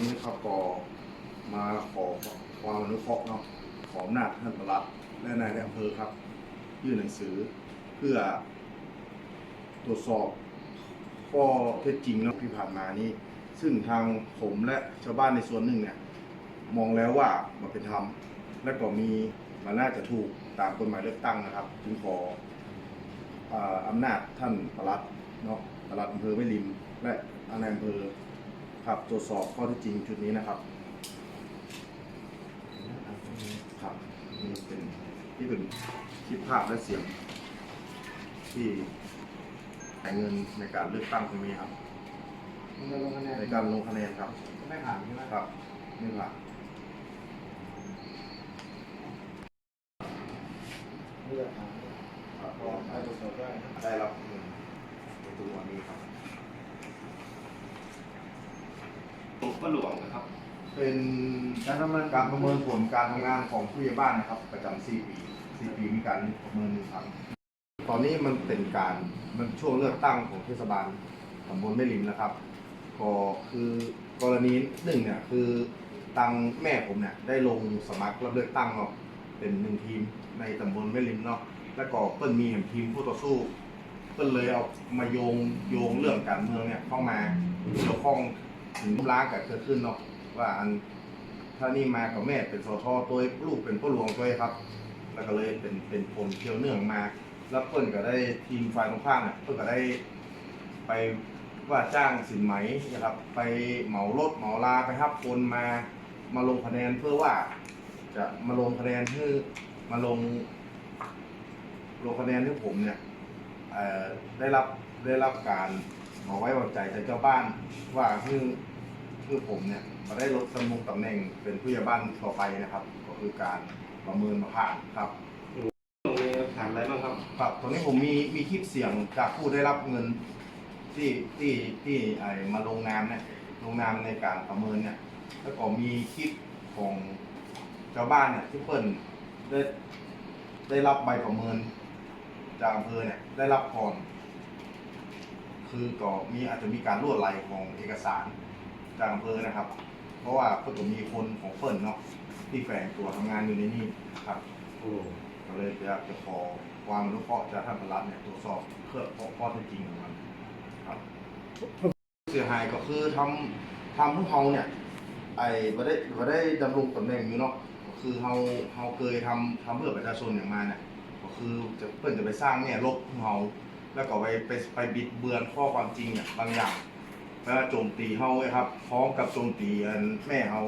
นี้เขาก็มาขอความอนุเคราะห์เนาะขออำนาจท่านประหลัดและนายในอำเภอครับ ยื่นหนังสือเพื่อตรวจสอบข้อเท็จจริงเนาะที่ผ่านมานี้ ซึ่งทางผมและชาวบ้านในส่วนหนึ่งเนี่ยมองแล้วว่ามันเป็นธรรมและก็มีมันน่าจะถูกตามกฎหมายเลือกตั้งนะครับ จึงขอออำนาจท่านประหลัดเนาะประหลัดอำเภอแม่ริม และนายอำเภอ ครับตรวจสอบข้อเท็จจริงชุดนี้นะครับครับนี่เป็นที่เป็นคลิปภาพและเสียง ที่จ่ายเงินในการเลือกตั้งตรงนี้ครับ มันจะลงคะแนนในการลงคะแนนครับไม่ผ่านใช่ไหมครับนี่ครับเลือกผ่านครับก็ไปตรวจสอบได้นะได้รับเงินในตัวนี้ครับ ก็หลวงนะครับ เป็นการประเมินการประเมินผลการทำงานของผู้ใหญ่บ้านนะครับ ประจำ4ปี4ปีมีการประเมินหนึ่งครั้งตอนนี้มันเป็นการมันช่วงเลือกตั้งของเทศบาลตำบลแม่ริมนะครับ ก็คือกรณีหนึ่งเนี่ยคือตังแม่ผมเนี่ยได้ลงสมัครรับเลือกตั้งเนาะเป็นหนึ่งทีมในตำบลแม่ริมเนาะแล้วก็เปิ้ลมีแห่งทีมผู้ต่อสู้เปิ้ลเลยเอามาโยงโยงเรื่องการเมืองเนี่ยเข้ามาเกี่ยวข้อง ถึงล้างกับเกิดขึ้นเนาะว่าอันถ้านี่มากับแม่เป็นสทตัวลูกเป็นพ่อหลวงตัวครับ แล้วก็เลยเป็นเป็นผลเกี่ยวเนื่องมา แล้วเปิ้ลก็ได้ทีมฝ่ายตรงข้ามเนี่ยเปิ้ลก็ได้ไปว่าจ้างสินไหมนะครับ ไปเหมารถเหมาลาไปรับคนมามาลงคะแนนเพื่อว่า จะมาลงคะแนนให้มาลงลงคะแนนให้ผมเนี่ยได้รับได้รับการ ขอไว้วางใจจากเจ้าบ้านว่าคือคือผมเนี่ยมาได้ลดตำแหน่งตำแหน่งเป็นผู้ใหญ่บ้านต่อไปนะครับ ก็คือการประเมินมาผ่านครับตรงนี้ถามอะไรบ้างครับครับตอนนี้ผมมีมีคลิปเสียงจากผู้ได้รับเงินที่ที่ที่ไอ้มาลงนามเนี่ยลงนามในการประเมินเนี่ยแล้วก็มีคลิปของชาวบ้านเนี่ยที่เปิ้ลได้ได้รับใบประเมินจากอำเภอเนี่ยได้รับก่อน คือก็มีอาจจะมีการรั่วไหลของเอกสารจากอำเภอนะครับ เพราะว่าเพิ่นก็มีคนของเปิ้ลเนาะที่แฝงตัวทำงานอยู่ในนี่ครับก็เลยอยากจะขอความอนุเคราะห์จากท่านประหลัดเนี่ยตรวจสอบเพื่อข้อเท็จจริงของมันครับเสียหายก็คือทำทำพวกเขาเนี่ย ไอ้บ่ได้บ่ได้ดำรงตำแหน่งอยู่เนาะก็คือเฮาเฮาเคยทำทำเพื่อประชาชนอย่างมาเนี่ยก็คือจะเพิ่นจะไปสร้างแง่ยลบของเฮา แล้วก็ไปไปไปบิดเบือนข้อความจริงเนี่ยบางอย่างแล้วโจมตีเฮาครับพร้อมกับโจมตีอันแม่เฮา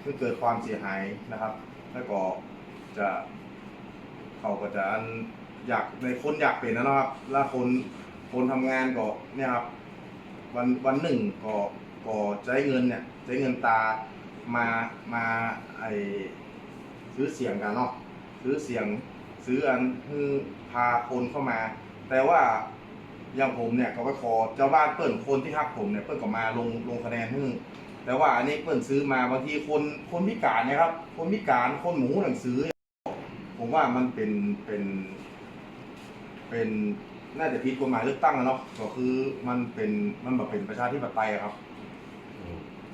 เพื่อเกิดความเสียหายนะครับ แล้วก็จะเขาก็จะอันอยากในคนอยากเป็นนะเนะครับ แล้วคนคนทำงานก็เนี่ยครับวันวันหนึ่งก็ก็ใช้เงินเนี่ยใช้เงินตามามาไอซื้อเสียงกันเนาะซื้อเสียงซื้ออันคือพาคนเข้ามา แต่ว่าอย่างผมเนี่ยก็ไปขอเจ้าบ้านเปิ่นคนที่ฮักผมเนี่ยเปิ่นก็มาลงลงคะแนนให้แต่ว่าอันนี้เปิ่นซื้อมาบางทีคนคนพิการนะครับ คนพิการคนหมูหนังสือ ผมว่ามันเป็นเป็น เป็นน่าจะผิดกฎหมายเลือกตั้งอะเนาะก็คือมันเป็นมันแบบเป็นประชาธิปไตยครับ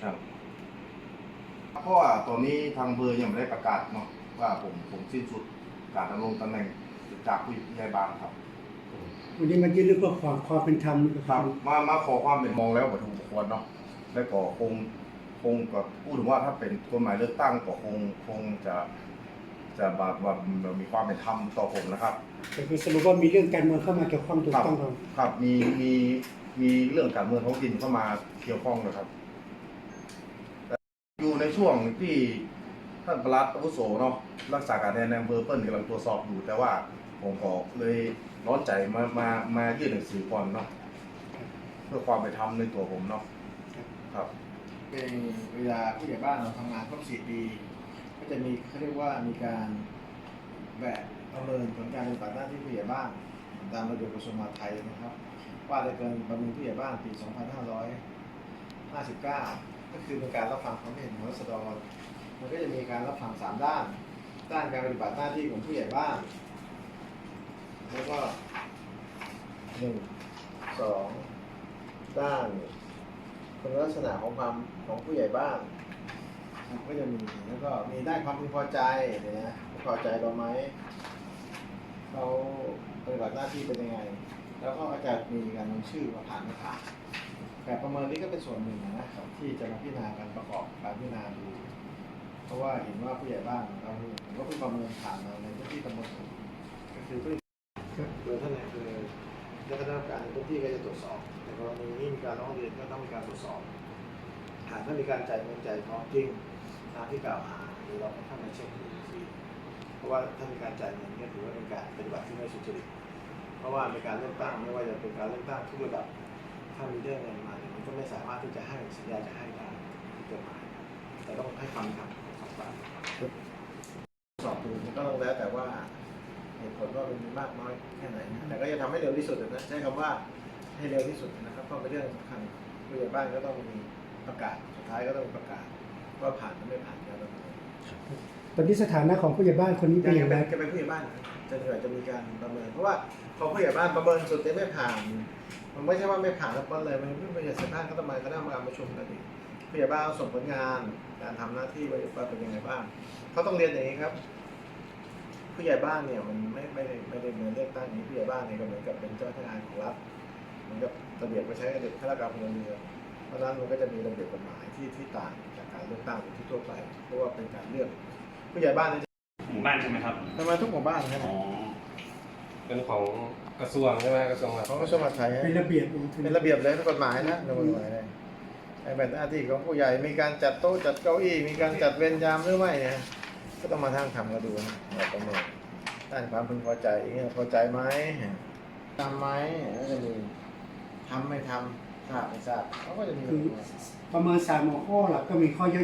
ครับเพราะว่าตอนนี้ทางเบอร์ยังไม่ได้ประกาศเนาะว่าผมผมสิ้นสุดการดำรงตำแหน่งจากผู้ใหญ่บ้านครับ วันนี้มายื่นเรื่องเพื่อความความเป็นธรรมครับมามาขอความเป็นมองแล้วประถูกควรเนาะแล้วก็คงคงกับพูดถึงว่าถ้าเป็นกฎหมายเลือกตั้งก็คงคงจะจะแบบแบบแบบมีความเป็นธรรมต่อผมนะครับแต่คือสรุปว่ามีเรื่องการเมืองเข้ามาเกี่ยวข้องถูกต้องครับครับมีมีมีเรื่องการเมืองท้องถิ่นเข้ามาเกี่ยวข้องนะครับแต่อยู่ในช่วงที่ ท่านประหลัดอาวุโสเนาะรักษาการแทนในอำเภอเปิ้ลกำลังตรวจสอบอยู่แต่ว่าผมก็เลยร้อนใจมามามายื่นหนังสือก่อนเนาะเพื่อความเป็นธรรมในตัวผมเนาะครับ เป็นเวลาผู้ใหญ่บ้านเราทำงานครบสี่ปี ก็จะมีเขาเรียกว่ามีการแบบประเมินผลการปฏิบัติหน้าที่ผู้ใหญ่บ้าน ตามระเบียบกระทรวงมหาดไทยนะครับ ว่าได้เกินประเมินผู้ใหญ่บ้านปี 2559 ก็คือเป็นการรับฟังความเห็นของรัษฎร มันก็จะมีการรับฟังสามด้าน ด้านการปฏิบัติหน้าที่ของผู้ใหญ่บ้าน แล้วก็หนึ่งสองด้านคุณลักษณะของความของผู้ใหญ่บ้านก็จะมีแล้วก็มีได้ความพึงพอใจเนี่ยนะพอใจเราไหมเขาปฏิบัติหน้าที่เป็นยังไง แล้วก็อาจจะมีการลงชื่อว่าผ่านไม่ผ่านแบบประเมินนี้ก็เป็นส่วนหนึ่งนะครับที่จะมาพิจารณาการประกอบการพิจารณาดู เพราะว่าเห็นว่าผู้ใหญ่บ้านเราผมก็เพิ่งประเมินผ่านมาในพื้นที่ตำบลสุขก็คือผู้โดยท่านนายอำเภอและคณะกรรมการในพื้นที่ก็จะตรวจสอบในกรณีนี้มีการร้องเรียนก็ต้องมีการตรวจสอบ หากถ้ามีการจ่ายเงินจ่ายทองจริงตามที่กล่าวหาหรือเราก็เข้ามาเช็คดูอีกทีเพราะว่าถ้ามีการจ่ายเงินเนี่ยถือว่าเป็นการปฏิบัติที่ไม่สุจริตเพราะว่าในการเลือกตั้งไม่ว่าจะเป็นการเลือกตั้งทุกระดับถ้ามีเรื่องเงินมาเนี่ยมันก็ไม่สามารถที่จะให้สัญญาจะให้ได้ที่กฎหมายแต่ต้องให้ความธร รมของสองฝ่ายสอบดูมันก็ต้องแล้วแต่ว่าเหตุผลว่ามันมีมากน้อยแค่ไหนนะแต่ก็จะทำให้เร็วที่สุดนะใช้คำว่าให้เร็วที่สุดนะครับเพราะเป็นเรื่องสำคัญผู้ใหญ่บ้านก็ต้องมีประกาศสุดท้ายก็ต้องมีประกาศ ว่าผ่านหรือไม่ผ่านการดำเนินตอนนี้สถานะของผู้ใหญ่บ้านคนนี้เป็นอย่างไรจะเป็นผู้ใหญ่บ้านจะเกิดจะมีการประเมิน เพราะว่าพอผู้ใหญ่บ้านประเมินสุดที่ไม่ผ่าน มันไม่ใช่ว่าไม่ผ่านแล้วก็เลยมันผู้ใหญ่บ้านก็ต้องมาคณะกรรมการประชุมกันอีก ผู้ใหญ่บ้านส่งผลงานการทำหน้าที่ไว้ว่าเป็นยังไงบ้างเขาต้องเรียนอย่างนี้ครับ ผู้ใหญ่บ้านเนี่ยมันไม่ไม่ได้ไม่ได้เหมือนเลือกตั้งอย่างนี้ผู้ใหญ่บ้านเนี่ยก็เหมือนกับเป็นเจ้าพนักงานของรัฐเหมือนกับระเบียบก็ใช้ระเบียบข้าราชการพลเรือนเพราะฉะนั้นมันก็จะมีระเบียบกฎหมายที่ที่ต่างจากการเลือกตั้งที่ทั่วไปเพราะว่าเป็นการเลือก ผู้ใหญ่บ้านเนี่ยหมู่บ้านใช่ไหมครับทำไมทุกหมู่บ้านครับอ๋อเป็นของกระทรวงใช่ไหมกระทรวงมหาดเขาก็สมัครไทยเป็นระเบียบเป็นระเบียบเลยเป็นกฎหมายนะเป็นกฎหมายเลย ไอ้แบบหน้าที่ของผู้ใหญ่มีการจัดโต๊ะจัดเก้าอี้มีการจัดเวรยามหรือไม่เนี่ยก็ต้องมาทั้งทำกันดูนะประเมินด้านความพึงพอใจอย่างเงี้ยพอใจไหมทำไหมก็จะมีทำไม่ทำทราบไม่ทราบเขาก็จะมี คือประเมินสามหัวข้อหลักก็มีข้อย่อย